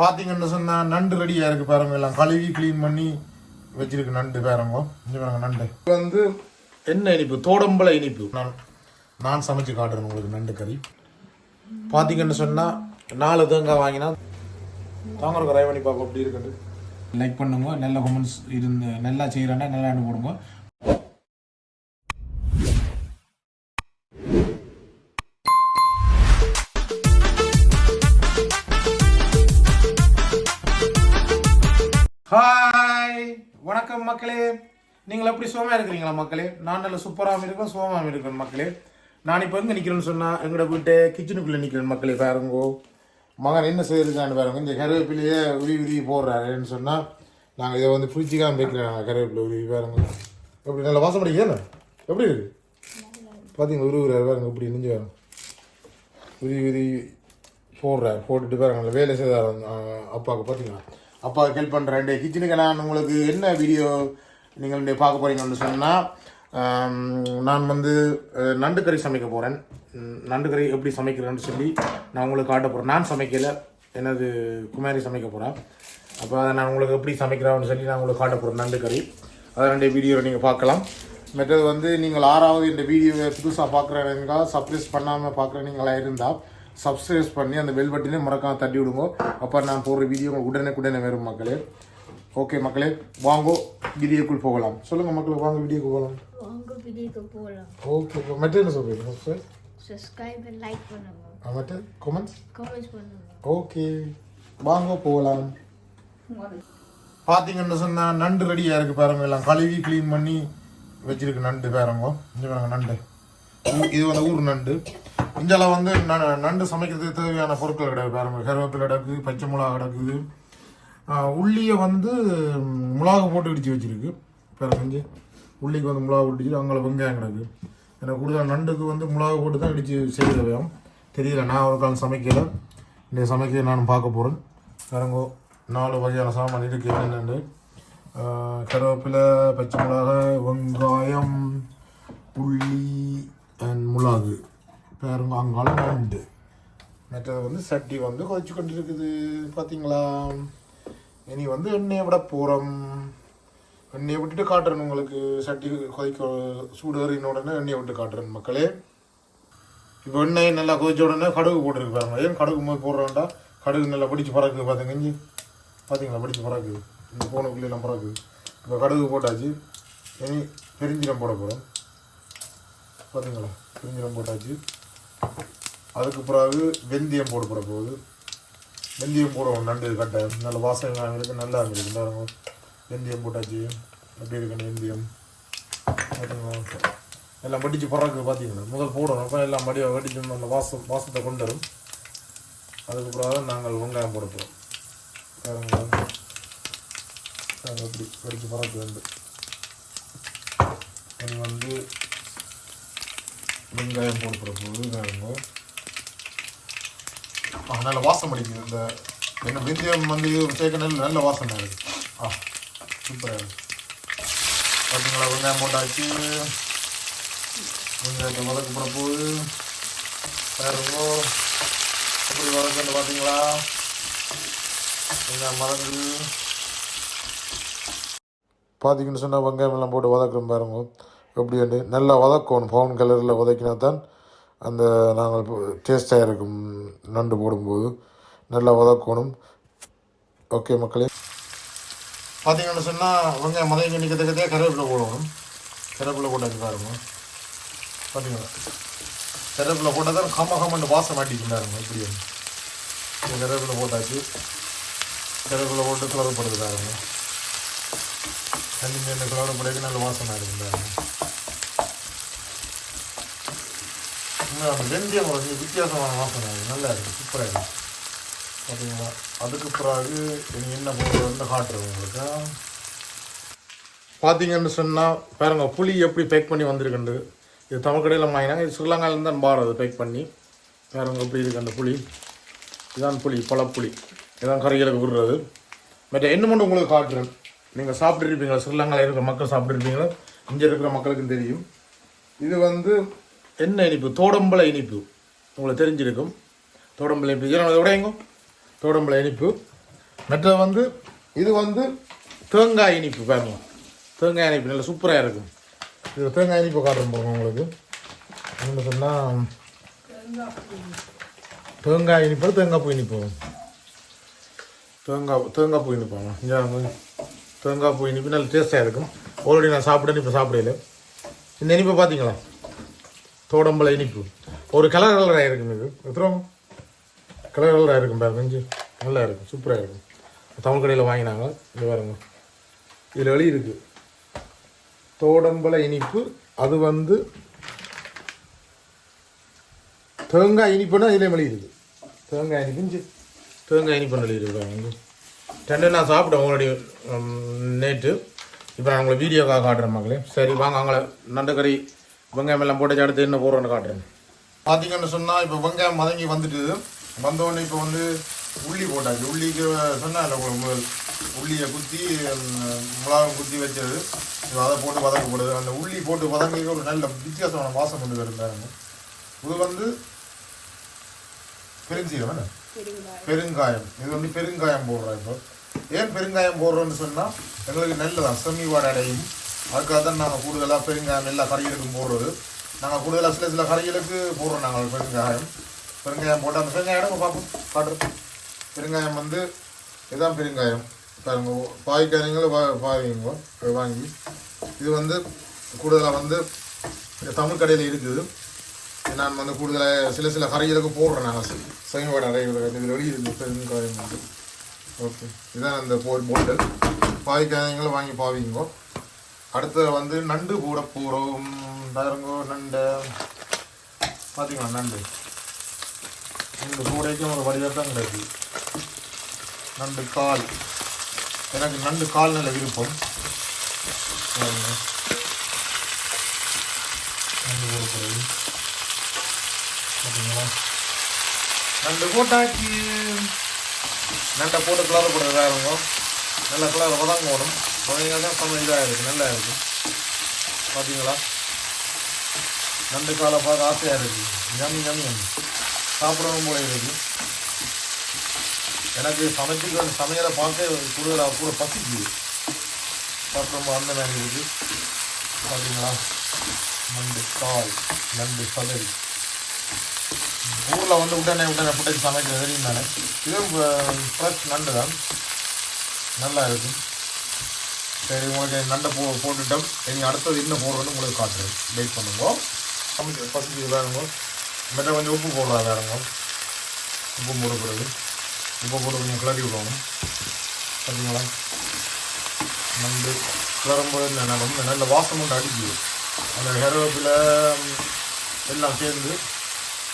பார்த்தீங்கன்னு சொன்னால் நண்டு ரெடியாக இருக்குது பாருங்க. எல்லாம் கழுவி க்ளீன் பண்ணி வச்சிருக்கு நண்டு பாருங்க. பாருங்க நண்டு. வந்து என்ன இனிப்பு? தோடம்பல இனிப்பு. நான் நான் சமைச்சு காட்டுறேன் உங்களுக்கு நண்டு கறி. பார்த்தீங்கன்னு சொன்னால் நாலு தேங்காய் வாங்கினா தாங்க ரைவணி பாப்பா அப்படி இருக்குது. லைக் பண்ணுங்க. நல்ல கமெண்ட்ஸ் இருந்து நல்லா செய்கிறேன்னா நல்லா போடுங்க. வணக்கம் மக்களே. நீங்கள் எப்படி சுகமாக இருக்கிறீங்களா மக்களே? நான் நல்ல சூப்பராகவும் இருக்கேன் சுகமாகவும் இருக்கேன் மக்களே. நான் இப்போ எங்கே நிற்கிறேன்னு சொன்னால் எங்களோட வீட்டு கிச்சனுக்குள்ளே நிற்கிறேன் மக்களே பாருங்கோ. மகன் என்ன செய்யிருக்கான்னு பாருங்க. இந்த கருவேப்பிலையே உரி உரி போடுறாருன்னு சொன்னால் நாங்கள் இதை வந்து ஃப்ரிட்ஜுக்காக வைக்கிறேன் கருவேப்பிலை உரி பாருங்க. எப்படி நல்லா வாசம் அடிக்குதானே எப்படி இருக்கு? பார்த்தீங்களா உருவுறாரு பாருங்க இப்படி நெஞ்சு பாருங்க. உரி உரி போடுறாரு போட்டுட்டு பாருங்க வேலை செய்தார் அப்பாவுக்கு பார்த்தீங்களா அப்பாவுக்கு ஹெல்ப் பண்ணுறேன் கிச்சனுக்கு நான் உங்களுக்கு என்ன வீடியோ நீங்கள் பார்க்க போகிறீங்கன்னு சொன்னால் நான் வந்து நண்டு கறி சமைக்க போகிறேன் நண்டு கறி எப்படி சமைக்கிறேன்னு சொல்லி நான் உங்களுக்கு காட்ட போகிறேன் நான் சமைக்கலை எனது குமாரி சமைக்க போகிறேன் அப்போ அதை நான் உங்களுக்கு எப்படி சமைக்கிறேன்னு சொல்லி நான் உங்களுக்கு காட்ட போகிறேன் நண்டு கறி அதை ரெண்டு வீடியோவில் நீங்கள் பார்க்கலாம். மற்றது வந்து நீங்கள் ஆறாவது இந்த வீடியோவை புதுசாக பார்க்குறவங்க சப்ரைஸ் பண்ணாமல் பார்க்குறவங்களா இருந்தால் சப்ஸ்கிரைப் பண்ணி அந்த பெல் பட்டினே மறக்காம தட்டி விடுங்க. அப்போ நான் போடுற வீடியோ உங்களுக்கு உடனே உடனே வரும் மக்களே. ஓகே மக்களே வாங்கோ வீடியோக்குள் போகலாம். சொல்லுங்கள் மக்களே வாங்க வீடியோக்கு போகலாம். உங்க வீடியோக்கு போகலாம். ஓகே மற்ற என்ன சொல்கிறீங்க சப்ஸ்கிரைப் லைக் பண்ணுங்க. மற்ற கமெண்ட்ஸ் கமெண்ட்ஸ் பண்ணுங்க. ஓகே வாங்க போகலாம். பார்த்தீங்கன்னு சொன்னால் நண்டு ரெடியாக இருக்குது பாருங்க. எல்லாம் கழுவி க்ளீன் பண்ணி வச்சிருக்கு நண்டு பாருங்க. இங்கே பாருங்க நண்டு. இது வந்து ஊர் நண்டு. இங்கெல்லாம் வந்து ந- நண்டு சமைக்கிறதுக்கு தேவையான பொருட்கள் கிடையாது. பாருங்க கருவேப்பிலை கிடக்கு பச்சை மிளகா கிடக்குது. உள்ளியை வந்து மிளகு போட்டு இடித்து வச்சிருக்கு. பிறகு உள்ளிக்கு வந்து மிளகா போட்டு அங்கே வெங்காயம் கிடக்கு. எனக்கு கூடுதல் நண்டுக்கு வந்து மிளகா போட்டு தான் இடித்து செய்கிறது தெரியல நான் ஒரு காலம் சமைக்கல. இந்த சமைக்க நான் பார்க்க போகிறேன் இறங்கோ நாலு வகையான சாமான் இருக்கு. என்னென்னு? கருவேப்பிலை பச்சை மிளகாய் வெங்காயம் உள்ளி அண்ட் மிளகு. வேறு அங்காலும் நண்டு மற்றது வந்து சட்டி வந்து கொதிச்சு கொண்டு இருக்குது பார்த்தீங்களா இனி வந்து எண்ணெயை விட போகிறோம் எண்ணெயை விட்டுட்டு காட்டுறேன் உங்களுக்கு. சட்டி கொதிக்க சூடு ஏறின உடனே எண்ணெயை விட்டு காட்டுறேன் மக்களே. இப்போ எண்ணெய் நல்லா கொதிச்ச உடனே கடுகு போட்டுருக்கு பாருங்க. ஏன் கடுகு போய் போடுறோம்டா கடுகு நல்லா பிடிச்சி பறக்குது பார்த்துங்க இஞ்சி. பார்த்தீங்களா பிடிச்சி பறக்குது. இந்த பூனைக்குள்ளெல்லாம் பறக்குது. இப்போ கடுகு போட்டாச்சு. இனி பெருஞ்சீரம் போட போகிறோம் பார்த்தீங்களா பெருஞ்சீரம் போட்டாச்சு. அதுக்கு பிறகு வெந்தயம் போட போகிற போகுது வெந்தயம் போடுவோம் நண்டு கட்டை நல்ல வாசனை இருக்குது நல்லா இருக்குது பாருங்க வெந்தயம் போட்டாச்சு. அப்படி இருக்கணும் வெந்தயம்? எல்லாம் வடிச்சு பறக்கு பார்த்தீங்கன்னா முதல் போடணும். அப்போ எல்லாம் மடியை வடிச்சு அந்த வாசம் வாசத்தை கொண்டு வரும். அதுக்கு பிறகு நாங்கள் வெங்காயம் போட போகிறோம் பாருங்க. பாருங்க இப்படி வடிச்சு பறக்க வேண்டும் வந்து வெங்காயம் போட போது ஆ, நல்ல வாசம் அடிக்குது. இந்த என்ன பிந்தியம் வந்து சேர்க்கணும் நல்ல நல்ல வாசனை இருக்குது ஆ சூப்பராக இருக்குது பார்த்தீங்களா வெங்காயம் போட்டாச்சு. வெங்காயத்தை வளர்க்க போட போகுது பாருங்க எப்படி வதக்குன்னு பார்த்தீங்களா வெங்காயம் வதங்குது பார்த்தீங்கன்னு சொன்னால் வெங்காயம் எல்லாம் போட்டு வதக்குறோம் பாருங்க. எப்படி வந்து நல்லா வதக்கணும் பவுன் கலரில் வதக்கினா தான் அந்த நாங்கள் டேஸ்ட்டாக இருக்கும் நண்டு போடும்போது. நல்லா வதக்கணும். ஓகே மக்களே. பார்த்தீங்கன்னு சொன்னால் வெங்காயம் மதங்கி நிற்கிறதுக்கே கருவேப்பிலை போடணும் கருவேப்பிலை போட்டு பாருங்க. பார்த்தீங்களா கருவேப்பிலை போட்டால் தான் கம்ம கம்மன்னு வாசம் மாட்டிக்கிட்டாருங்க இப்படி வந்து. கருவேப்பிலை போட்டாச்சு. கருவேப்பிலை போட்டு கிளறப்படுது பாருங்க. தண்ணி மீன் கிளறப்படுறதுக்கு நல்ல வாசனை இருக்குது பாருங்க இன்னும் அந்த வெந்தயம் வந்து வித்தியாசமான வாசனை. நல்லா இருக்குது சூப்பராக இருக்குது பார்த்தீங்களா அதுக்கு பிறகு நீங்கள் என்ன போடுறதுன்னு காட்டுறது உங்களுக்கு. பார்த்தீங்கன்னு சொன்னால் பாருங்கள் புளி எப்படி பேக் பண்ணி வந்திருக்குண்டு இது தமிழ்கடையில் வாங்கினா இது ஸ்ரீலங்காலேருந்து தான் பாரு அது பேக் பண்ணி. பாருங்க எப்படி இருக்கு அந்த புளி. இதான் புளி பழப்புளி. இதான் கறிகளுக்கு விடுறது. மற்ற என்ன மட்டும் உங்களுக்கு காட்டுறேன். நீங்கள் சாப்பிட்ருப்பீங்களா ஸ்ரீலங்காவில் இருக்கிற மக்கள் சாப்பிட்ருப்பீங்களா இங்கே இருக்கிற மக்களுக்கும் தெரியும். இது வந்து என்ன இனிப்பு? தோடம்பல இனிப்பு. உங்களுக்கு தெரிஞ்சிருக்கும். தோடம்பல இனிப்பு. இதோட எங்கோ தோடம்பல இனிப்பு. மற்றது வந்து இது வந்து தேங்காய் இனிப்பு பாருங்க. தேங்காய் இனிப்பு நல்லா சூப்பராக இருக்கும். இது தேங்காய் இனிப்பு காட்டுறோம் பாருங்க உங்களுக்கு. என்ன சொன்னால் தேங்காய் இனிப்பு தேங்காய் பூ இனிப்பு. தேங்காய் தேங்காய் பூ இனிப்பாங்க இங்கே தேங்காய் பூ இனிப்பு நல்ல டேஸ்ட்டாக இருக்கும். ஆல்ரெடி நான் சாப்பிட்டேன்னு இப்போ சாப்பிடல இந்த இனிப்பை பார்த்தீங்களா? தோடம்பல இனிப்பு. ஒரு கலர் கலராக இருக்கும் இது. எத்தனை கலர் கலராக இருக்கும் பாருங்க நல்லா இருக்கும் சூப்பராக இருக்கும். தமிழ் கடையில் வாங்கினாங்க. இது பாருங்க. இதில் வெளி இருக்குது தோடம்பல இனிப்பு. அது வந்து தேங்காய் இனிப்புனா இதிலே வெளி இருக்குது தேங்காய் இனிப்பு தேங்காய் இனிப்பு வெளி இருக்குது பாருங்க. ரெண்டு நான் சாப்பிட்டேன் உங்களுடைய நேற்று. இப்போ நான் உங்களை வீடியோக்காக காட்டுறேன் மக்களே. சரி வாங்க அவங்கள நண்டக்கறி வெங்காயம் எல்லாம் போட்டு அடுத்து என்ன போடுறோன்னு காட்டுறேன். பார்த்தீங்கன்னு சொன்னால் இப்போ வெங்காயம் மதங்கி வந்துட்டு வந்தோடனே இப்போ வந்து உள்ளி போட்டாச்சு. உள்ளிக்கு சொன்னால் உள்ளியை குத்தி ம், மிளகாய் குத்தி வச்சது. இப்போ அதை போட்டு வதக்க போடுது அந்த உள்ளி போட்டு வதங்க ஒரு நல்ல வித்தியாசமான வாசம் கொண்டு வரும் பாருங்க. இது வந்து பெருஞ்சீரம் பெருங்காயம். இது வந்து பெருங்காயம் போடுறோம் இப்போ. ஏன் பெருங்காயம் போடுறோம்னு சொன்னால் எங்களுக்கு நல்லதான் செம்மி வாடை அடையும். அதுக்காக தான் நாங்கள் கூடுதலாக பெருங்காயம் எல்லா கறிகளுக்கும் போடுறது. நாங்கள் கூடுதலாக சில சில கறிகளுக்கு போடுறோம் நாங்கள் பெருங்காயம் பெருங்காயம் போட்டு அந்த பெருங்காயம் பார்ப்போம் காட்டுறோம். பெருங்காயம் வந்து இதுதான் பெருங்காயம். பாருங்க பாய்க்காரங்களும் பா பாவீங்க வாங்கி இது வந்து கூடுதலாக வந்து தமிழ் கடையில் இருக்குது. நான் வந்து கூடுதலாக சில சில கறிகளுக்கு போடுறேன் நாங்கள் சைவட அறைகள் இதில் இருக்குது பெருங்காயம் வந்து. ஓகே இதுதான் அந்த போ போட்டல் பாய்க்காயங்களும் வாங்கி பாவிங்கோ அடுத்தது வந்து நண்டு கூட போகிறோம் பாருங்கோ நண்டு. பார்த்தீங்களா நண்டு? இந்த கூடைக்கும் ஒரு வடிவாக தான் கிடையாது நண்டு கால். எனக்கு நண்டு கால் நல்ல விருப்பம். நண்டு கூட போகிறது பார்த்தீங்களா நண்டு போட்டாச்சு நண்டை போட்டு கலர் போட வேறுங்க நல்ல கலர் வதங்க ஓடும் வதங்க தான் சம இதாக இருக்குது நல்லா இருக்குது பார்த்தீங்களா நண்டு காலை பார்க்க ஆசையாக இருக்குது யம்மி யம்மி சாப்பிடவும் போல இருக்குது எனக்கு சமைச்சு சமையலை பார்த்து கூடுதலாக கூட பசிக்குது. பார்க்கும்போது அந்த மாதிரி இருக்குது பார்த்தீங்களா நண்டு கால் நண்டு சதறி. ஊரில் வந்து உடனே உடனே புட்டைக்கு சமைக்கிறது தெரியும் தானே இதுவும் ஃப்ரெஷ் நண்டு தான். நல்லா இருக்குது சரி உங்களுக்கு நண்டை போ போட்டுட்டோம். இனி அடுத்தது என்ன போடுறோன்னு உங்களுக்கு காட்டுறேன். வெயிட் பண்ணுவோம் சமைக்க பசிச்சு வேணுங்க மெட்ட கொஞ்சம் உப்பு போடுறா வேணுங்க உப்பு போடக்கூடாது. உப்பு போட்டு கொஞ்சம் கிளறி விடணும். பார்த்தீங்களா நண்டு கிளறும்போது இந்த நல்ல நல்ல வாசம் கொண்டு அடிக்குது. அந்த கருவேப்பிலை எல்லாம் சேர்ந்து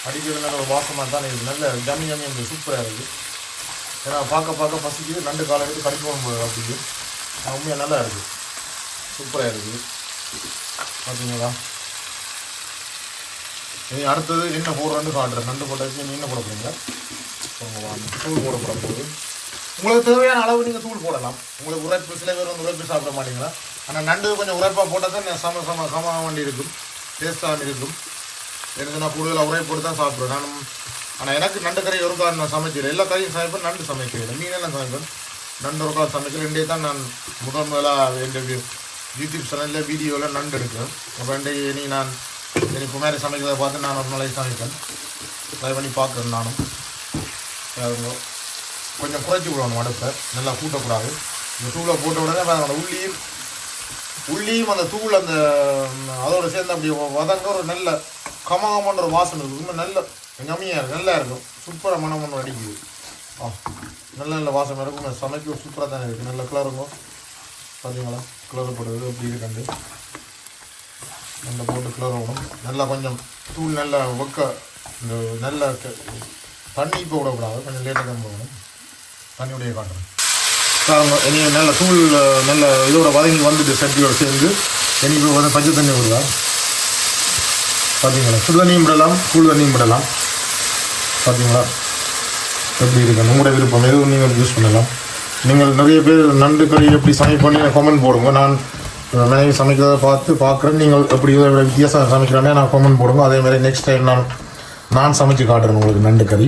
அடிக்கிறது நல்ல ஒரு வாசமாக தான் இருக்குது. நல்ல ஜம்மி ஜம்மி சூப்பராக இருக்குது. ஏன்னா பார்க்க பார்க்க பசிக்குது. நண்டு காலை எடுத்து கடிப்போம் போது உண்மையாக நல்லா இருக்குது சூப்பராக இருக்குது பார்த்தீங்களா இனி அடுத்தது என்ன போடுறேன்னு காட்டுறேன். நண்டு போட்டாச்சு நீ என்ன போட போகிறீங்க தூள் போட போட போகுது உங்களுக்கு தேவையான அளவு நீங்கள் தூள் போடலாம். உங்களுக்கு உரைப்பு சில பேர் வந்து உரைப்பு சாப்பிட மாட்டீங்களா? ஆனால் நண்டு கொஞ்சம் உரைப்பாக போட்டால் தான் சம சம சம வண்டி இருக்கும் டேஸ்ட்டாக இருக்கும் எனக்கு நான் கூடுதலாக உரை போட்டு தான் சாப்பிடுவேன். நான் ஆனால் எனக்கு நண்டு கறி ஒரு நான் சமைக்கிறேன். எல்லா கறியும் சமைப்பேன் நண்டு சமைக்கிறேன். மீன் எல்லாம் சமைப்பேன்? நண்டு ஒரு தான் நான் முதல் முதலாக என்னுடைய யூடியூப் சேனலில் வீடியோவில் நண்டு எடுக்கிறேன் அப்போ இன்றைக்கு இனி நான் இனி குமாரி சமைக்கிறத பார்த்து நான் ஒரு நாளைக்கு சமைப்பேன். ட்ரை பண்ணி பார்க்குறேன் நானும். கொஞ்சம் குறைச்சி விடணும் அடுப்பை. நல்லா கூட்டக்கூடாது. இந்த தூளை போட்ட உடனே அதோட உள்ளியும் உள்ளியும் அந்த தூள் அந்த அதோடு அதோட சேர்ந்து அப்படி வதங்க ஒரு நல்ல கமகமான ஒரு வாசனை இருக்கும். ரொம்ப நல்ல கம்மியாக இருக்கும். நல்லா இருக்கும். சூப்பராக மனம் ஒன்று அடிக்குது. நல்ல நல்ல வாசனை இருக்கும். சமைக்க சூப்பராக தானே இருக்குது நல்ல கிளறுங்க பார்த்தீங்களா கலர் போடுறது அப்படி இருக்கண்டு நல்லா போட்டு கிளறணும் நல்லா கொஞ்சம் தூள் நல்லா ஒக்க இந்த நல்ல தண்ணி இப்போ விடக்கூடாது கொஞ்சம் லேட்டாக தான் போகணும் தண்ணியுடைய காட்டுறேன். இனி நல்ல தூள் நல்ல இதோட வதங்கி வந்துட்டு சட்டியோட சேர்ந்து இனி இப்போ வந்து பச்சை தண்ணி விடுதா பார்த்தீங்களா சுடு தண்ணியும் விடலாம் கூழ் தண்ணியும் விடலாம். பார்த்தீங்களா எப்படி இருக்கணும் உங்களோட விருப்பம். எதுவும் நீங்கள் யூஸ் பண்ணலாம். நீங்கள் நிறைய பேர் நண்டு கறி எப்படி சமைப்பண்ணி கமெண்ட் போடுங்க. நான் மனைவி சமைக்கிறத பார்த்து பார்க்குறேன். நீங்கள் எப்படி இதை வித்தியாசம் சமைக்கிறானே நான் கமெண்ட் போடுங்க. அதே மாதிரி நெக்ஸ்ட் டைம் நான் நான் சமைச்சு காட்டுறேன் உங்களுக்கு நண்டு கறி.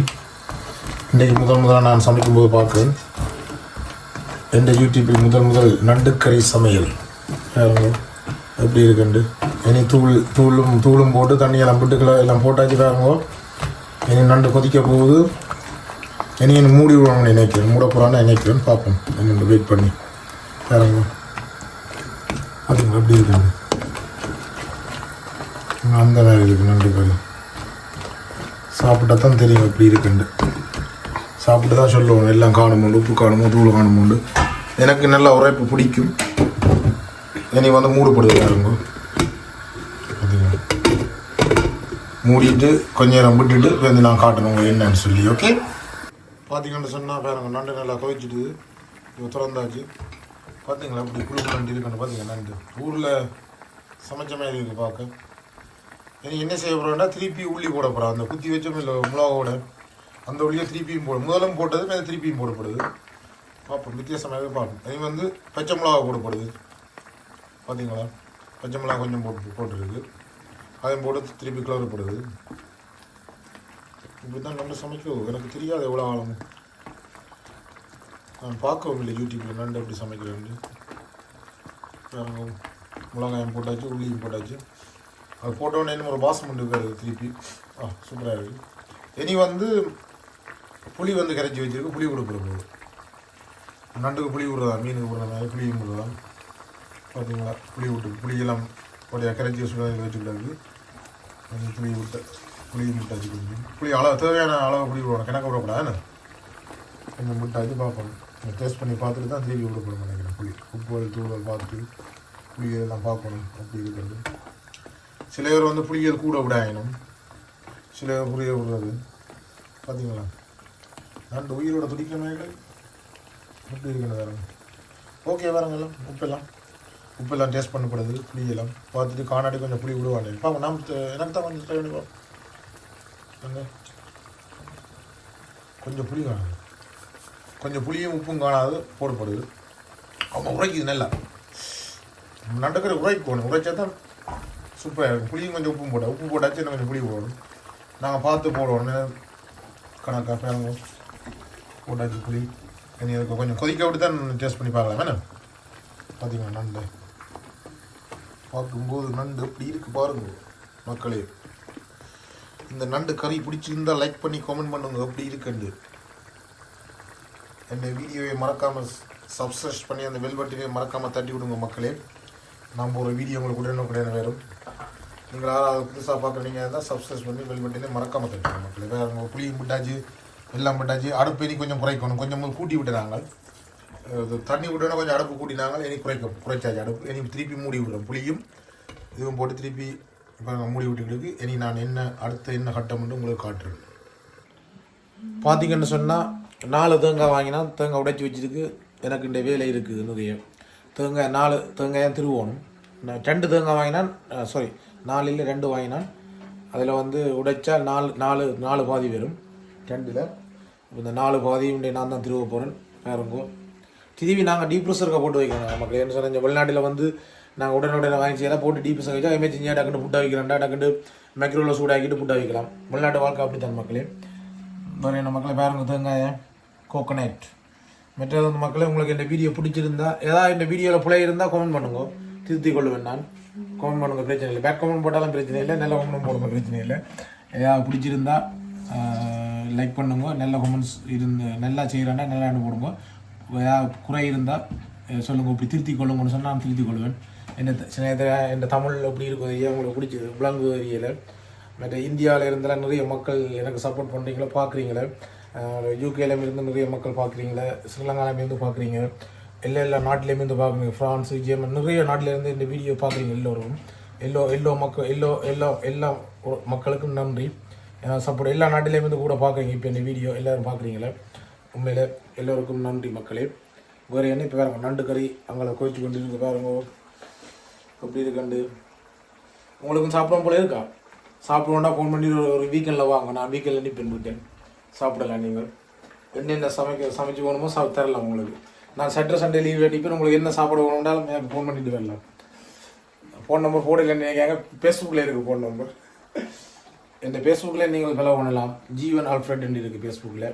இன்றைக்கு முதல் முதலாக நான் சமைக்கும்போது பார்க்குறேன். எந்த யூடியூப்பில் முதல் முதல் நண்டுக்கறி சமையல்? எப்படி இருக்குண்டு? இனி தூள் தூளும் தூளும் போட்டு தண்ணியெல்லாம் புட்டுக்களை எல்லாம் போட்டாச்சு பாருங்க. இனி நண்டு கொதிக்க போகுது. இனி என்ன மூடி விடணும்னு நினைக்கிறேன். மூட போகிறான்னு நினைக்கிறேன்னு பார்ப்போம். என்னென்னு வெயிட் பண்ணி. பாருங்க. அதுங்க அப்படி இருக்காங்க அந்த மாதிரி இருக்குது நன்றி கறி சாப்பிட்டா தான் தெரியும் எப்படி இருக்குண்டு சாப்பிட்டு தான் சொல்லுவோம் எல்லாம் காணுமுண்டு உப்பு காணுமோ தூள் காணுமுண்டு எனக்கு நல்ல உரைப்பு பிடிக்கும். இனி வந்து மூடுபடுது பாருங்க. மூடிட்டு கொஞ்ச நேரம் விட்டுட்டு வந்து நான் காட்டணும் என்னன்னு சொல்லி ஓகே பார்த்தீங்கன்னு சொன்னால் பாருங்க நண்டு நல்லா துவைச்சிட்டு இப்போ திறந்தாச்சு. பார்த்தீங்களா இப்படி குழு நண்டு இருக்கணும் பார்த்தீங்க நண்டு? ஊரில் சமைச்ச மாதிரி இருக்குது பார்க்க இனி என்ன செய்ய போகிறோம்னா திருப்பி உள்ளி போட போகிறோம் அந்த குத்தி வச்சோம் இல்லை மிளகாவோட. அந்த உள்ளியை திருப்பியும் போடும் முதலும் போட்டது மேலே திருப்பியும் போடப்படுது. பார்ப்போம் வித்தியாசமாகவே பார்ப்போம் இனி வந்து பச்சை மிளகா போடப்படுது பார்த்தீங்களா பச்சை மிளகா கொஞ்சம் போட்டு போட்டுருக்கு. அதையும் போட்டு திருப்பி கிளறப்படுது இப்படி தான் நண்டு சமைக்கவும் எனக்கு தெரியாது எவ்வளோ ஆழம் நான் பார்க்கவும் இல்லை யூடியூப்பில் நண்டு எப்படி சமைக்கிறேன்னு. மிளகாயம் போட்டாச்சு உள்ளியும் போட்டாச்சு. அது போட்டோன்னே ஒரு வாசம் உண்டு வருது திருப்பி. ஆ சூப்பராக இருக்குது இனி வந்து புளி வந்து கரைச்சி வச்சிருக்கு புளி கொடுக்குற போகுது. நண்டுக்கு புளி விடுறதா மீனுக்கு விடுற மாதிரி புளியும் விடுறதா பார்த்தீங்களா புளி விட்டு புளியெல்லாம் உடைய கரைச்சி சுடாது வச்சுக்கிட்டாரு அது புளி விட்டு புளியும் விட்டாச்சு கொஞ்சம் புளி அளவு தேவையான அளவு புளி விடணும் கணக்கு விடக்கூடாது கொஞ்சம் விட்டாச்சு பார்ப்போம் டேஸ்ட் பண்ணி பார்த்துட்டு தான் திருப்பி விடப்படும் நினைக்கிறேன் புளி உப்பு தூள் பார்த்துட்டு புளியெல்லாம் பார்க்கணும் அப்படி இருக்கிறது சில பேர் வந்து புளியல் கூட விடாயணும் சில பேர் புளிய விடுறது பார்த்தீங்களா நண்டு உயிரோட துடிக்கிற அப்படி எப்படி இருக்குன்னு வேற ஓகே வரங்கெல்லாம் உப்பெல்லாம் உப்பெல்லாம் டேஸ்ட் பண்ணப்படுது புளியெல்லாம் பார்த்துட்டு காணாடி கொஞ்சம் புளி விடுவானே. பாப்பா நாம் எனக்கு தான் கொஞ்சம் ட்ரை பண்ணி கொஞ்சம் புளி காணாது கொஞ்சம் புளியும் உப்பும் காணாது போடப்படுது அவங்க உரைக்குது நல்லா. நண்டுக்கிற உரைக்கு போகணும். உரைச்சா தான் சூப்பராக இருக்கும். புளியும் கொஞ்சம் உப்பும் போட்டா. உப்பு போட்டாச்சு இன்னும் கொஞ்சம் புளி போடணும். நாங்கள் பார்த்து போடுவோம் கணக்காக பேங்க போட்டாச்சு புளி. இனி அதுக்கு கொஞ்சம் கொதிக்க விட்டு தான் டேஸ்ட் பண்ணி பார்க்கலாம். வேணாம் பார்த்தீங்களா நண்டு. பார்க்கும்போது நண்டு எப்படி இருக்கு பாருங்கள் மக்களே. இந்த நண்டு கறி பிடிச்சிருந்தால் லைக் பண்ணி கமெண்ட் பண்ணுங்க. எப்படி இருக்குண்டு இந்த வீடியோவை மறக்காமல் சப்ஸ்கிரைப் பண்ணி அந்த பெல் மறக்காமல் தட்டி விடுங்க மக்களே. நம்ம ஒரு வீடியோ உங்களுக்கு உடனுக்குடனே வரும். நீங்கள் யாராவது புதுசாக பார்க்குறீங்க இருந்தால் சப்ஸ்கிரைப் பண்ணி பெல் பட்டனை மறக்காமல் விடுங்க மக்களே. வேறு உங்கள் புளியும் விட்டாச்சு வெள்ளம் விட்டாச்சு அடுப்பு இனி கொஞ்சம் குறைக்கணும். கொஞ்சம் கூட்டி விட்டுறாங்க அது தண்ணி விட்டோன்னா கொஞ்சம் அடுப்பு கூட்டினாங்க இனி குறைக்க குறைச்சாச்சு அடுப்பு. இனி திருப்பி மூடி விடுறோம் புளியும். இதுவும் போட்டு திருப்பி இப்போ மூடி விட்டுக்கிட்டு இனி நான் என்ன அடுத்த என்ன கட்டம்னு உங்களுக்கு காட்டுறேன். பார்த்தீங்கன்னு சொன்னால் நாலு தேங்காய் வாங்கினா தேங்காய் உடைச்சி வச்சிருக்கு. எனக்கு இந்த வேலை இருக்குது நிறைய தேங்காய் நாலு தேங்காயும் திருவோணும்? நான் ரெண்டு தேங்காய் வாங்கினான் சாரி நாலு இல்லை ரெண்டு வாங்கினான் அதில் வந்து உடைச்சா நாலு நாலு நாலு பாதி வரும். ரெண்டில். இந்த நாலு பாதியும் நான் தான் திருவ போகிறேன் வேறுங்கோ திருவி நாங்கள் டீப் ப்ரெஷருக்கு போட்டு வைக்கணும் நமக்கு என்ன சொன்னால் இந்த வெளிநாட்டில் வந்து நாங்கள் உடனுடனே வாங்கி செய்யலாம் போட்டு டீப் ப்ரெஷர் வச்சா எமர்ஜென்சியாக டக்குன்னு புட்டா வைக்கிறேன்டா டக்குன்னு மைக்ரோவில் சூடாக்கிட்டு புட்டா வைக்கலாம் வெளிநாட்டு வாழ்க்கை அப்படி தான் மக்களே என்ன மக்களை பாருங்க தேங்காய கோகோனட் மற்றது வந்து மக்களே உங்களுக்கு இந்த வீடியோ பிடிச்சிருந்தா ஏதாவது இந்த வீடியோவில் பிழை இருந்தால் கமெண்ட் பண்ணுங்க. திருத்திக் கொள்ளுவேன் நான். கமெண்ட் பண்ணுங்க பிரச்சனை இல்லை. பேக் கமெண்ட் போட்டாலும் பிரச்சனை இல்லை. நல்ல கமெண்ட் போடுங்க பிரச்சனை இல்லை. ஏதாவது பிடிச்சிருந்தா லைக் பண்ணுங்க. நல்ல கமெண்ட்ஸ் இருந்து நல்லா செய்கிறேன்னா நல்லா போடுங்க. ஏதாவது குறை இருந்தால் சொல்லுங்கள் இப்படி திருத்திக் கொள்ளுங்கன்னு சொன்னால் நான் திருத்திக் கொள்வேன். என்ன சில நேரத்தில் இந்த தமிழ் எப்படி இருக்கும் ஐயா உங்களுக்கு பிடிச்சது. விலங்கு ஏரியல மற்ற இந்தியாவில் இருந்தால் நிறைய மக்கள் எனக்கு சப்போர்ட் பண்ணுறீங்களா பார்க்குறீங்களே யூகேல இருந்து நிறைய மக்கள் பார்க்குறீங்களே ஸ்ரீலங்கால இருந்து பார்க்குறீங்க எல்லா எல்லா நாட்டிலேருந்து இருந்து பார்க்குறீங்க ஃப்ரான்ஸு ஜெர்மன் நிறைய நாட்டிலேருந்து இந்த வீடியோ பார்க்குறீங்க எல்லோரும். எல்லோ எல்லோ மக்கள் எல்லோ எல்லா எல்லா மக்களுக்கும் நன்றி. சப்போர்ட் எல்லா நாட்டிலேருந்து இருந்து கூட பார்க்குறீங்க இப்போ இந்த வீடியோ எல்லோரும் பார்க்குறீங்களே உண்மையில் எல்லோருக்கும் நன்றி மக்களே. வேறு என்ன இப்போ வேறு நண்டு கறி அவங்கள கோயிச்சு கொண்டு இருந்து பாருங்க. எப்படி இருக்கண்டு. உங்களுக்கும் சாப்பிடும் போல இருக்கா? சாப்பிடுவோம்னா ஃபோன் பண்ணி ஒரு ஒரு வீக்கெண்டில் வாங்க. நான் வீக்கெண்டில் நிற்பேன் இருக்கேன். சாப்பிடலாம் நீங்கள். என்னென்ன சமைக்க சமைச்சு போகணுமோ சா தரலாம் உங்களுக்கு. நான் சட்டர் சண்டே லீவ் அடிப்பேன் உங்களுக்கு என்ன சாப்பிட வேணும்னாலும் எனக்கு ஃபோன் பண்ணிட்டு வரலாம். ஃபோன் நம்பர் போடலன்னு நினைக்காங்க. ஃபேஸ்புக்கில் இருக்குது ஃபோன் நம்பர் இந்த ஃபேஸ்புக்கில் நீங்கள் ஃபாலோ பண்ணலாம். ஜீவன் ஆல்ஃப்ரெட் இருக்குது ஃபேஸ்புக்கில்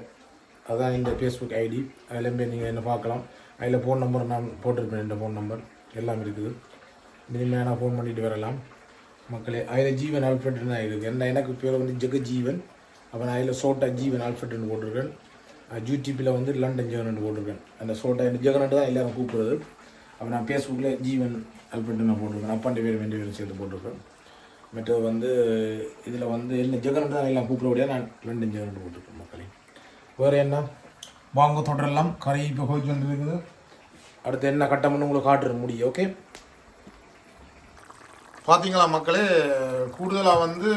அதுதான் இந்த ஃபேஸ்புக் ஐடி அதில் போய் நீங்கள் என்ன பார்க்கலாம். அதில் ஃபோன் நம்பர் நான் போட்டிருப்பேன் இந்த ஃபோன் நம்பர் எல்லாம் இருக்குது. இனிமேல் நான் ஃபோன் பண்ணிட்டு வரலாம். மக்களே அதில் ஜீவன் ஆல்ஃபெட்னு தான் இருக்குது என்ன எனக்கு பேர் வந்து ஜெக ஜீவன் அப்போ நான் அதில் சோட்டா ஜீவன் ஆல்ஃபெட்னு போட்டிருக்கேன். யூடியூப்பில் வந்து லண்டன் ஜெகனன் போட்டிருக்கேன். அந்த சோட்டா ஜெகன் தான் எல்லாரும் கூப்பிடுறது. அப்போ நான் ஃபேஸ்புக்கில் ஜீவன் ஆல்ஃபெட் நான் போட்டிருக்கேன். அப்பாண்ட பேர் வேண்டிய பேரும் சேர்த்து போட்டிருக்கேன். மற்றது வந்து இதில் வந்து என்ன ஜெகனன் தான் எல்லாம் கூப்பிட நான் லண்டன் ஜெகனன் போட்டிருக்கேன் மக்களே. வேறு என்ன? வாங்க தொடரலாம். கரை இப்போ போயிட்டு வந்துருக்குது அடுத்து என்ன கட்டம்னு உங்களுக்கு காட்டுற முடியும் ஓகே பார்த்தீங்களா மக்களே கூடுதலாக வந்து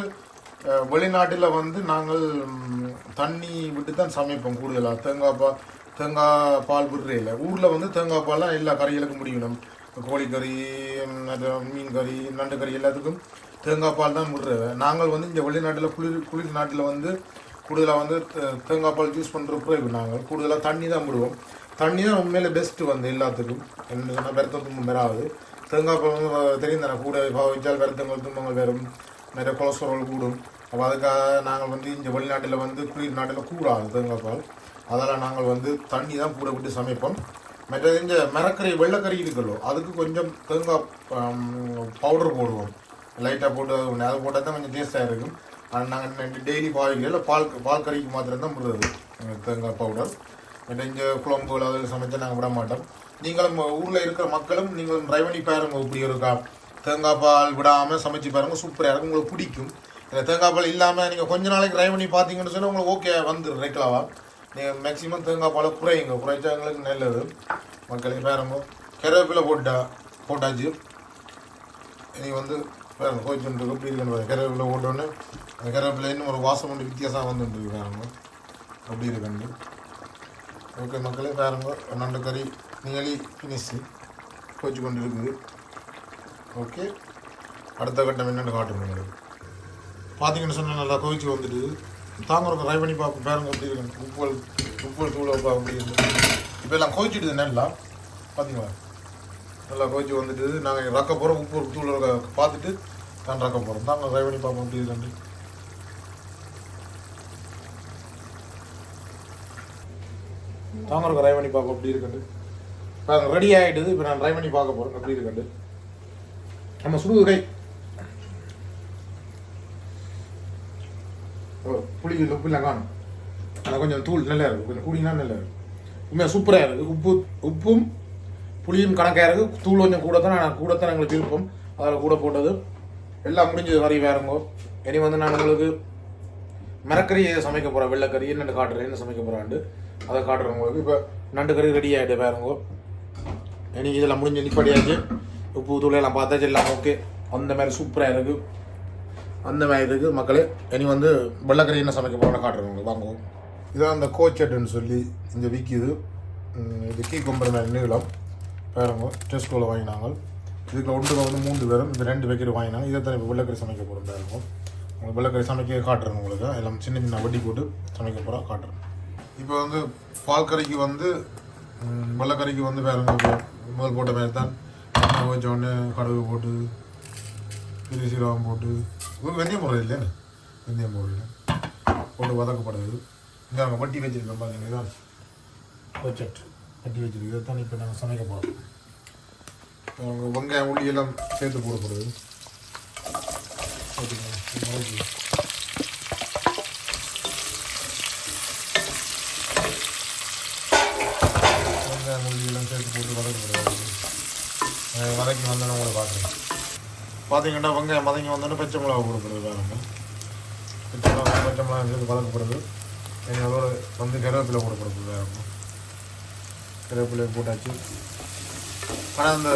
வெளிநாட்டில் வந்து நாங்கள் தண்ணி விட்டு தான் சமைப்போம் கூடுதலாக தேங்காய் பால் தேங்காய் பால் விடுறையில் ஊரில் வந்து தேங்காய் பால்லாம் எல்லா கறிகளுக்கும் முடியும் கோழிக்கறி மீன் கறி நண்டு கறி எல்லாத்துக்கும் தேங்காய் பால் தான் விடுறது. நாங்கள் வந்து இந்த வெளிநாட்டில் குளிர் குளிர் நாட்டில் வந்து கூடுதலாக வந்து தேங்காய் பால் யூஸ் பண்ணுறப்போ நாங்கள். கூடுதலாக தண்ணி தான் விடுவோம். தண்ணி தான் உண்மையிலே பெஸ்ட்டு வந்து எல்லாத்துக்கும். என்ன சொன்னால் பெருத்த துன்பம் தேங்காய் பழம் வந்து தெரியும் தானே கூட பாவிச்சால் வருத்தங்கள் துன்பங்கள் வரும் நிறைய கொலஸ்ட்ரால் கூடும் அப்போ அதுக்காக நாங்கள் வந்து இந்த வெளிநாட்டில் வந்து குளிர் நாட்டில் கூடாது தேங்காய் பால் அதெல்லாம் நாங்கள் வந்து தண்ணி தான் கூட விட்டு சமைப்போம் மற்ற இந்த மரக்கறி வெள்ளைக்கறி இருக்குல்லோ அதுக்கு கொஞ்சம் தேங்காய் பவுடர் போடுவோம் லைட்டாக போட்டு அது போட்டால் தான் கொஞ்சம் டேஸ்ட்டாக இருக்கும் ஆனால் நாங்கள் டெய்லி பாவிக்கல பால் பால் கறிக்கு மாத்திரம் தான் விடுறது தேங்காய் பவுடர் மற்ற இங்கே குழம்புகள் அதில் சமைச்சா நாங்கள் விட மாட்டோம் நீங்களும் ஊரில் இருக்கிற மக்களும் நீங்களும் ட்ரை பண்ணி பாருங்க இப்படி இருக்கா? தேங்காய் பால் விடாமல் சமைச்சு பாருங்க சூப்பராக இருக்கும். உங்களுக்கு பிடிக்கும். இல்லை தேங்காய் பால் இல்லாமல் நீங்கள் கொஞ்ச நாளைக்கு ட்ரை பண்ணி பார்த்தீங்கன்னு சொன்னால் உங்களுக்கு ஓகே வந்துடும் ரெகுலராக நீங்கள் மேக்ஸிமம் தேங்காய் பாலை குறையுங்க. குறைச்சா எங்களுக்கு நல்லது. மக்களுக்கு பாருங்க. கருவேப்பிலை போட்டா போட்டாச்சு. நீங்கள் வந்து பாருங்க கோயிச்சுட்டு எப்படி இருக்குன்னு கருவேப்பிலை போட்டோன்னே அந்த கருவேப்பிலை இன்னும் ஒரு வாசம் ஒன்று வித்தியாசம் வந்துட்டு இருக்கு பாருங்க. அப்படி இருக்குன்னு. ஓகே மக்களே பாருங்க. நண்டு கறி நியலி ஃபினிஷு போச்சு கொண்டு இருக்குது ஓகே அடுத்த கட்டம் என்னென்னு காட்டுங்க உங்களுக்கு பார்த்தீங்கன்னு சொன்னால் நல்லா கோவிச்சு வந்துட்டு தாங்க ட்ரை பண்ணி பார்ப்போம். பேருங்க எப்படி இருக்கு உப்புகள் உப்புகள் தூளை வைப்பா அப்படி இருக்கு. இப்போ எல்லாம் கோவிச்சிடுது நல்லா பார்த்தீங்களா நல்லா கோவிச்சு வந்துட்டு நாங்கள் ரக்க போகிறோம் உப்பு தூள் பார்த்துட்டு தான் ரக்க போகிறோம் தாங்க ட்ரை பண்ணி பார்ப்போம். எப்படி இருக்கு. தாங்க ஒரு ட்ரை பண்ணி பார்ப்போம். எப்படி இப்போ அது ரெடி ஆகிடுது இப்போ நான் ட்ரை பண்ணி பார்க்க போகிறேன் எப்படி இருக்குண்டு நம்ம சுடுது கை. புளிக்கு புளி உப்பு இல்லை காணும். ஆனால் கொஞ்சம் தூள் நல்லா இருக்கும் கொஞ்சம் கூடினா நல்லா இருக்கும் உண்மையாக சூப்பராக இருக்குது உப்பு உப்பும் புளியும் கணக்காக இருக்குது தூள் கொஞ்சம் கூட தான் நான் கூட தான் எங்களுக்கு விருப்பம். அதில் கூட போட்டது. எல்லாம் முடிஞ்சது வரை வேறுங்கோ இனி வந்து நான் உங்களுக்கு மரக்கறி சமைக்க போகிறேன் வெள்ளைக்கறி என்னென்னு காட்டுறேன் என்ன சமைக்க போகிறான்ட்டு அதை காட்டுறேன் உங்களுக்கு. இப்போ நண்டு கறி ரெடி ஆகிட்டு பாருங்கோ இனி இதெல்லாம் முடிஞ்சு நிப்படியாச்சு உப்பு தூளையெல்லாம் பார்த்தா பார்த்தாச்சு எல்லாம் ஓகே அந்த மாதிரி சூப்பராக இருக்குது அந்த மாதிரி இருக்குது மக்களே இனி வந்து வெள்ளக்கறி என்ன சமைக்க போகிறோம்னு காட்டுறேன் உங்களுக்கு வாங்குவோம் இதான் அந்த கோச்சட்டுன்னு சொல்லி இங்கே விற்கிது இது கீ கொம்பர் மாதிரி நீளம் பேரங்க டெஸ்கோவில் வாங்கினாங்க இதுக்குள்ள ஒன்றுல வந்து மூன்று பேரும் இந்த ரெண்டு பேக்கெட் வாங்கினாங்க இதை தான் இப்போ வெள்ளக்கறி சமைக்க போகிறோம் பேரங்க உங்களுக்கு வெள்ளக்கறி சமைக்க காட்டுறேன் உங்களுக்கு எல்லாம் சின்ன சின்ன வட்டி போட்டு சமைக்க போகிறோம் காட்டுறேன் இப்போ வந்து பால் கறிக்கு வந்து வெள்ளைக்கறிக்கு வந்து பாருங்க முதல் போட்ட மாதிரி தான். எண்ணெய் வச்ச உடனே கடுகு போட்டு பெரிய சீரகம் போட்டு. வெந்தயம் போடுறது இல்லையா? வெந்தயம் போடல போட்டு வதக்கப்படுது. இங்கே அங்கே வட்டி வச்சுருக்கோம் பார்த்தீங்கன்னா இதான். வட்டி வச்சுருக்கு தான் இப்போ நாங்கள் சமைக்க போகிறோம் வெங்காயம் உள்ளி எல்லாம் சேர்த்து போடப்படுது ஓகேங்களா இது வதக்கி. வெங்காயம் உள்ளி எல்லாம் சேர்த்து போட்டு வதக்கப்படுது அஹ் வதக்கி வந்தோன்னு உங்களை பார்க்குறேன் பார்த்தீங்கன்னா வெங்காயம் வதங்கி வந்தோடனே பச்சை மிளகா கொடுக்குறது பாருங்க. பச்சை மிளகா பச்சை மிளகா சேர்த்து வதக்கப்படுது எங்கள் அதோட வந்து கருவேப்பிலை போடப்படுது வேறு கருவேப்பிலை போட்டாச்சு. ஆனால் இந்த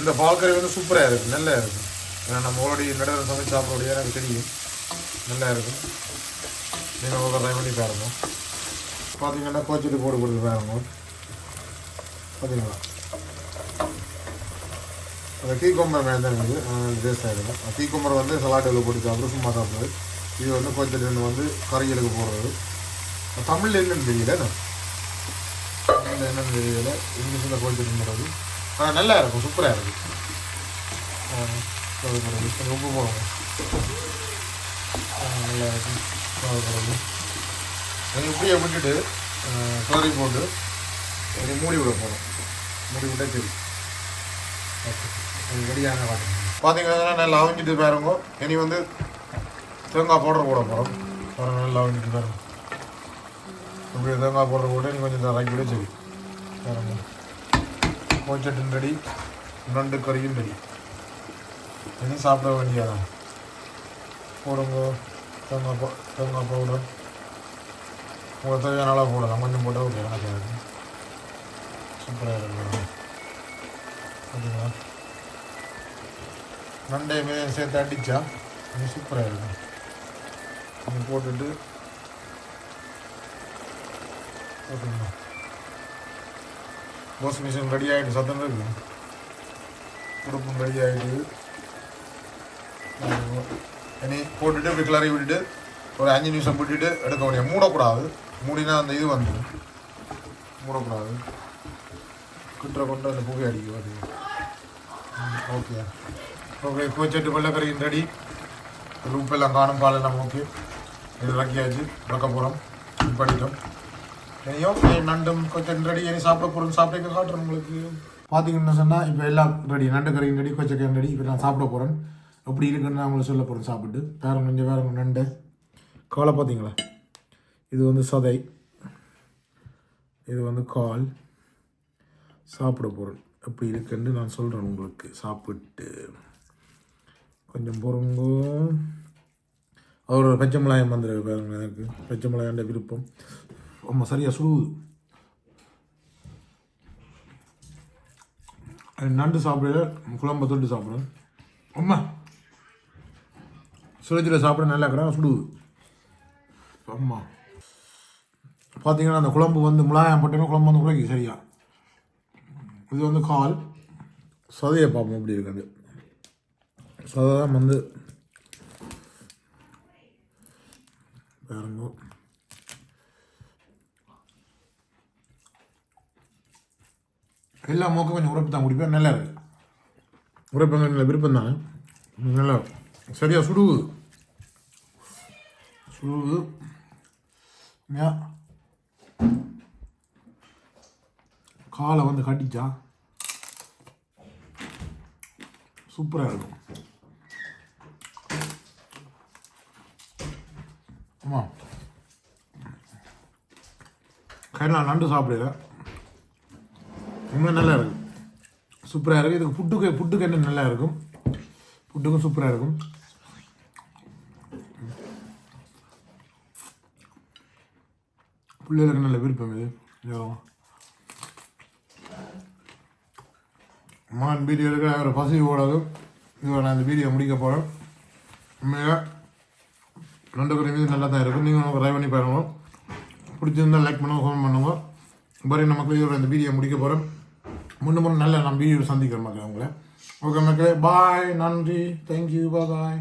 இந்த பால்கறி வந்து சூப்பராக இருக்குது நல்லா இருக்கும் ஏன்னா நம்ம ஓடி நடுவில் சமைச்சு சாப்பிடக்கூடிய எனக்கு தெரியும். நல்லா இருக்கும் நீங்கள் ஒரு ட்ரை பண்ணி பாருங்க. பார்த்தீங்கன்னா கோச்சிட்டு போட்டு கொடுத்து பாருங்க. பார்த்தீங்களா அந்த டீ கொம்பர் மேலே தான் இருக்குது. டேஸ்ட் ஆகிடும் டீ கொம்பரை வந்து சலாட்டில் போட்டு சாப்பிட்றது சும்மா சாப்பிட்றது இது வந்து கோச்சிட்டு வந்து கறிகளுக்கு போடுறது. தமிழில் என்னன்னு தெரியல என்ன? என்னன்னு தெரியல. இங்கிலீஷில் கொஞ்சம் போடுறது ஆனால் நல்லா இருக்கும் சூப்பராக இருக்கும். ஆ, உப்பு போடுங்க ஆ, நல்லா இருக்கும். அது போடுறது. இப்படியே விட்டுட்டு கிளறி போட்டு மூடி விட போகிறோம் மூடி விட்டா சரி. ரெடியான பார்த்தீங்கன்னா நல்லா அவிஞ்சிட்டு பாருங்க. இனி வந்து தேங்காய் பவுடர் போட போகிறோம் பாருங்க நல்லா அவிஞ்சிட்டு பாருங்க. இப்படி தேங்காய் பவுடர் போட்டு இனி கொஞ்சம் இறக்கி விட சரி. பாருங்க. கோச்சட்டின் ரெடி நண்டு கறியும் ரெடி. இனி சாப்பிட வேண்டியதான் போடுங்க. தேங்காய் பவு தேங்காய் பவுடர். உங்களுக்கு தேவையான அளவு போடலாம். கொஞ்சம் போட்டால் ஓகே கணக்காக சூப்பராக இருக்கும் ஓகேங்களா நண்டையுமே சேர்த்து அடித்தா கொஞ்சம் சூப்பராக இருக்கும். இது போட்டுட்டு ஓகேங்களா வாஷிங் மிஷின் ரெடி ஆகிட்டு சத்தம் இருக்கு. உடுப்பும் ரெடி ஆகிட்டு இனி போட்டுட்டு இப்படி கிளறி விட்டுட்டு ஒரு அஞ்சு நிமிஷம் விட்டுட்டு எடுக்க முடியும் மூடக்கூடாது. மூடினா அந்த இது வந்துடும் மூடக்கூடாது. கிட்ட கொண்டு அந்த புகை அடிக்கும் அது ஓகே ஓகே கோச்சட்டு வெள்ளக்கறியின் ரெடி உப்பெல்லாம் காணும் பாலெல்லாம் ஓகே இது ரக்கியாச்சு பக்கப்புறம் போகிறோம் பண்ணிட்டோம் இனியும் நண்டும் கொஞ்சம் ரெடி இனி சாப்பிட போகிறோம் சாப்பிட்டு காட்டுறோம் உங்களுக்கு பார்த்தீங்கன்னு சொன்னால் இப்போ எல்லாம் ரெடி நண்டு கறியும் ரெடி கொச்சக்கறியும் ரெடி இப்போ நான் சாப்பிட போகிறேன் எப்படி இருக்குன்னு நான் உங்களுக்கு சொல்ல போகிறேன் சாப்பிட்டு வேற கொஞ்சம் வேற நண்டு காலை பார்த்தீங்களா இது வந்து சதை இது வந்து கால் சாப்பிட போகிறேன் எப்படி இருக்குன்னு நான் சொல்கிறேன் உங்களுக்கு சாப்பிட்டு கொஞ்சம் பொறுங்க. அவர் பச்சை மிளகாயம் வந்துருக்கு பாருங்க எனக்கு பச்சை மிளகாண்ட விருப்பம். ஆமாம் சரியாக சுடுது. நண்டு சாப்பிட குழம்பை தொட்டு சாப்பிடுவேன் அம்மா. சுழச்சில் சாப்பிட நல்லா இருக்கிறா சுடுது. ஆமாம் பார்த்தீங்கன்னா அந்த குழம்பு வந்து மிளகாயம் போட்டோமே குழம்பு வந்து உலகி சரியா. இது வந்து கால். சதையை பார்ப்போம் எப்படி இருக்குது சாதாரண தான் வந்து பாருங்க எல்லா மூக்கும் கொஞ்சம் உரப்பு தான் குடிப்பேன் நல்லா இருக்கு உரப்பங்க நல்ல விருப்பம் தானே நல்லா சரியாக சுடுவு சுடுவு காலை வந்து கட்டிச்சா சூப்பராக இருக்கும் ஆமாம் கையில் நண்டு சாப்பிடுவேன் ரொம்ப நல்லா இருக்கும் சூப்பராக இருக்கும் இதுக்கு புட்டுக்கு புட்டுக்கு என்ன நல்லா இருக்கும்? புட்டுக்கும் சூப்பராக இருக்கும். பிள்ளைகளுக்கு நல்ல விருப்பம் இது. இதெல்லாம். மான் வீடியோ இருக்கிற ஒரு பசி ஓடாது. இதோட நான் இந்த வீடியோ முடிக்க போகிறேன் உண்மையாக ரெண்டு பேரும் நல்லா தான் இருக்கும். நீங்கள் ட்ரை பண்ணி பாருங்க. பிடிச்சிருந்தா லைக் பண்ணுங்க ஃபோன் பண்ணுங்க. பாரு நமக்கு இதோட இந்த வீடியோ முடிக்க போகிறேன் முன்ன முன்னே நல்ல நம்ம வீடியோ சந்திக்கிற மக்கள் உங்களை. ஓகே மக்களே பாய் நன்றி. Thank you bye